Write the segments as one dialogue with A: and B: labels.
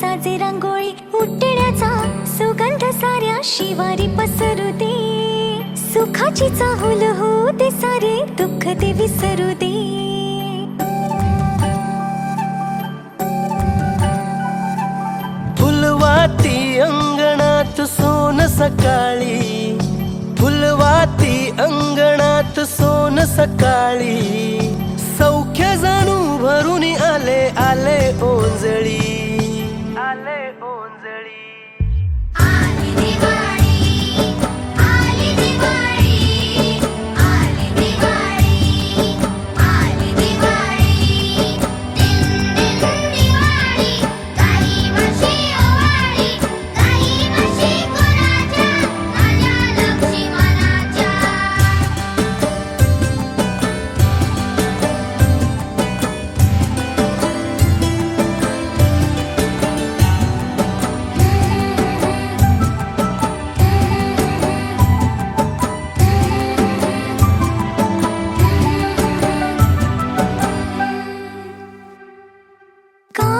A: साजे रांगोळी उठण्याचा सुगंध साऱ्या शिवारी पसरू दे. सुखाची चाहूल हो ते सारे दुःख ते विसरू दे.
B: फुलवाती अंगणात सोन सकाळी. फुलवाती अंगणात सोन सकाळी.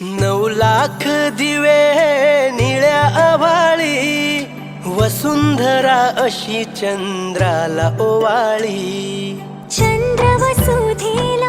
B: नऊ लाख दिवे निळ्या आवाळी वसुंधरा अशी चंद्राला ओवाळी.
A: चंद्र वसुधेला